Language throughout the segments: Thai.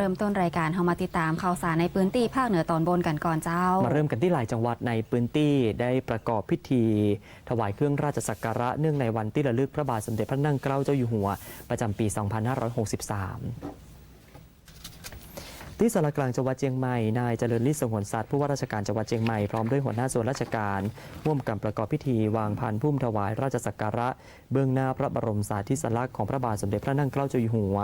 เริ่มต้นรายการเฮามาติดตามข่าวสารในพื้นที่ภาคเหนือตอนบนกันก่อนเจ้า มาเริ่มกันที่หลายจังหวัดในพื้นที่ได้ประกอบพิธี ถวายเครื่องราชสักการะเนื่องในวันที่ระลึกพระบาทสมเด็จพระนั่งเกล้าเจ้าอยู่หัว ประจำปี 2563 ที่สารกลางจังหวัดเชียงใหม่ นายเจริญฤทธิ์สงวนสัตว์ผู้ว่าราชการจังหวัดเชียงใหม่ พร้อมด้วยหัวหน้าส่วนราชการร่วมกันประกอบพิธีวางพานพุ่มถวายราชสักการะ เบื้องหน้าพระบรมสารีริสลักษณ์ของพระบาทสมเด็จพระนั่งเกล้าเจ้าอยู่หัว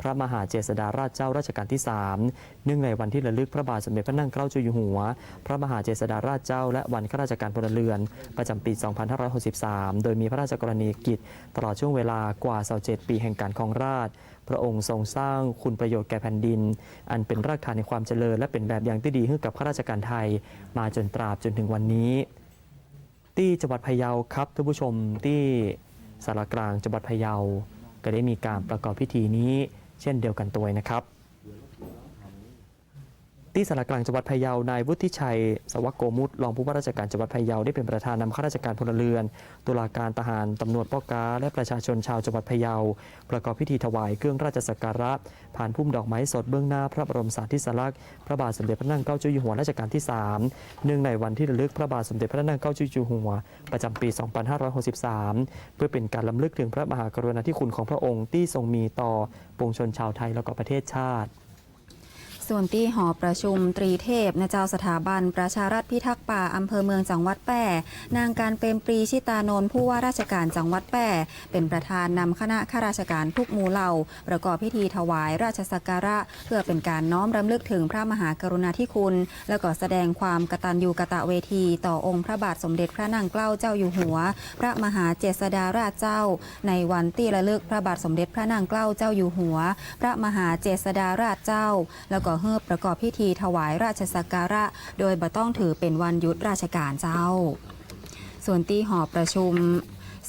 พระมหาเจษฎาราชเจ้ารัชกาลที่ 3 เนื่องในวันที่ระลึกพระบาทสมเด็จพระนั่งเกล้าเจ้าอยู่หัว พระมหาเจษฎาราชเจ้า และวันข้าราชการพลเรือน ประจำปี 2563 โดยมีพระราชกรณียกิจ ตลอดช่วงเวลากว่า27ปีแห่งการครองราชย์ พระองค์ทรงสร้างคุณประโยชน์แก่แผ่นดิน อันเป็นรากฐานในความเจริญ และเป็นแบบอย่างที่ดีให้กับข้าราชการไทย มาจนตราบจนถึงวันนี้ ที่จังหวัดพะเยาครับท่านผู้ชมที่สารกลางจังหวัดพะเยาก็ได้มีการประกอบพิธีนี้ เช่นเดียวกันตัวนะครับ ที่สารกลางจังหวัดพะเยา นายวุฒิชัย สวักโกมุตรองผู้ว่าราชการจังหวัดพะเยาได้เป็นประธานนำข้าราชการพลเรือน ตุลาการทหารตำรวจป้อกาและประชาชนชาวจังหวัดพะเยา ประกอบพิธีถวายเครื่องราชสักการะ ผ่านพุ่มดอกไม้สดเบื้องหน้าพระบรมสารีริสลักษณ์พระบาทสมเด็จพระนั่งเกล้าเจ้าอยู่หัวรัชกาลที่ 3 เนื่องในวันที่ระลึกพระบาทสมเด็จพระนั่งเกล้าเจ้าอยู่หัว ประจำปี 2563 เพื่อเป็นการล้ำลึกถึงพระมหากรุณาธิคุณของพระองค์ที่ทรงมีต่อปวงชนชาวไทยและก็ประเทศชาติ ส่วนที่หอประชุมตรีเทพนเจ้าสถาบัน ประชารัฐพิทักษ์ป่าอำเภอเมืองจังหวัดแปร่นางการเปรมปรีชิตานนท์ผู้ว่าราชการจังหวัดแปร่เป็นประธานนำคณะข้าราชการทุกหมู่เหล่า ประกอบพิธีถวายราชสักการะ เพื่อเป็นการน้อมรำลึกถึงพระมหากรุณาธิคุณ และก็แสดงความกตัญญูกตะเวที ต่อองค์พระบาทสมเด็จพระนางเกล้าเจ้าอยู่หัว พระมหาเจษฎาราชเจ้า ในวันที่ระลึกพระบาทสมเด็จพระนางเกล้าเจ้าอยู่หัว พระมหาเจษฎาราชเจ้า แล้วก็เฮือบประกอบพิธีถวายราชสักการะ โดยบ่ต้องถือเป็นวันหยุดราชการเจ้า ส่วนที่หอประชุม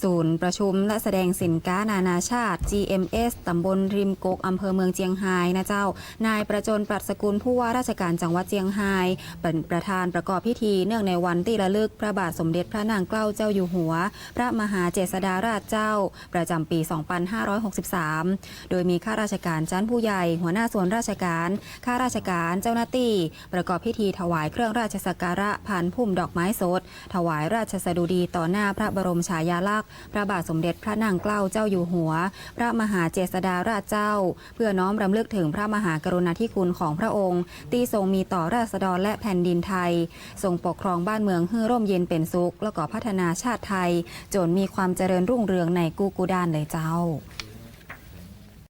ศูนย์ประชุมและแสดงสินค้านานาชาติ GMS ตำบลริมกกอำเภอเมืองเจียงไฮ้นะเจ้า นายประจนปรัชสกุลผู้ว่าราชการจังหวัดเจียงไฮ้เป็นประธานประกอบพิธีเนื่องในวันที่ระลึกพระบาทสมเด็จพระนางเกล้าเจ้าอยู่หัว พระมหาเจษฎาราชเจ้า ประจำปี 2563 โดยมีข้าราชการชั้นผู้ใหญ่ หัวหน้าส่วนราชการข้าราชการเจ้าหน้าที่ ประกอบพิธีถวายเครื่องราชสักการะผ่านพุ่มดอกไม้สด ถวายราชสดุดีต่อหน้าพระบรมฉายาลักษณ์พระบาทสมเด็จพระนางเกล้าเจ้าอยู่หัว พระมหาเจษฎาราชเจ้า เพื่อน้อมรำลึกถึงพระมหากรุณาธิคุณของพระองค์ ที่ทรงมีต่อราษฎรและแผ่นดินไทย ทรงปกครองบ้านเมืองให้ร่มเย็นเป็นสุข แล้วก็พัฒนาชาติไทย จนมีความเจริญรุ่งเรืองในกูกูดานเลยเจ้า